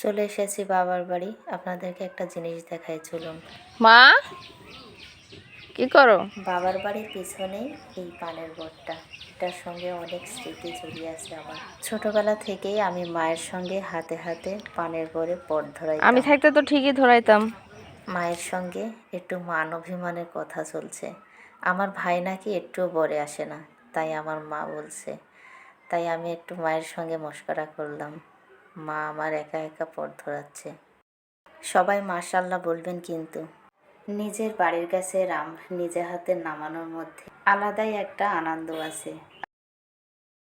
চলে এসেছি বাবার বাড়ি। আপনাদেরকে একটা জিনিস দেখাই চলুন। মা কি করো? বাবার বাড়ির পিছনেই এই পানের বোর্ডটা এটার সঙ্গে অনেক স্মৃতি জড়িয়ে আছে আমার। ছোটবেলা থেকেই আমি মায়ের সঙ্গে হাতে হাতে পানের বোর্ডে পট ধরাই আমি থাকতে তো ঠিকই ধরাইতাম। মায়ের সঙ্গে একটু মান অভিমানের কথা চলছে। আমার ভাই নাকি একটুও বরে আসে না তাই আমার মা বলছে। তাই আমি একটু মায়ের সঙ্গে মস্করা করলাম। মা আমার একা একা পথ ধরাচ্ছে। সবাই মাশাল্লাহ বলবেন কিন্তু। নিজের বাড়ির কাছে রাম নিজে হাতে নামানোর মধ্যে আলাদাই একটা আনন্দ আছে।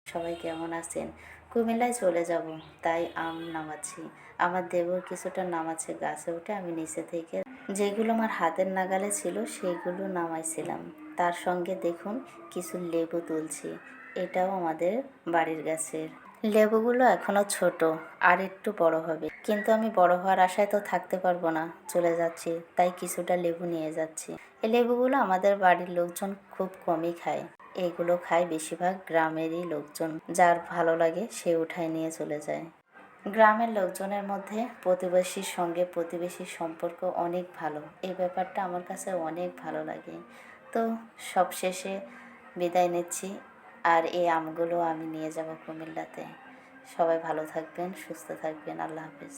সবাই কেমন আছেন? কুমিল্লায় চলে যাব, তাই আম নামাচ্ছি। আমার দেবর কিছুটা নামাচ্ছে গাছে উঠে আমি নিচে থেকে যেগুলো আমার হাতের নাগালে ছিল সেইগুলো নামাইছিলাম। তার সঙ্গে দেখুন, কিছু লেবু তুলছি। এটাও আমাদের বাড়ির গাছের। লেবুগুলো এখনও ছোট, আর একটু বড় হবে। কিন্তু আমি বড় হওয়ার আশায় তো থাকতে পারব না, চলে যাচ্ছি, তাই কিছুটা লেবু নিয়ে যাচ্ছি। এই লেবুগুলো আমাদের বাড়ির লোকজন খুব কমই খায়। এগুলো খায় বেশিরভাগ গ্রামেরই লোকজন, যার ভালো লাগে সে উঠায় নিয়ে চলে যায়। গ্রামের লোকজনের মধ্যে প্রতিবেশীর সঙ্গে প্রতিবেশীর সম্পর্ক অনেক ভালো। এই ব্যাপারটা আমার কাছে অনেক ভালো লাগে। তো সবশেষে বিদায় নিচ্ছি। আর এই আমগুলো আমি নিয়ে যাব কুমিল্লাতে। সবাই ভালো থাকবেন সুস্থ থাকবেন। আল্লাহ হাফিজ।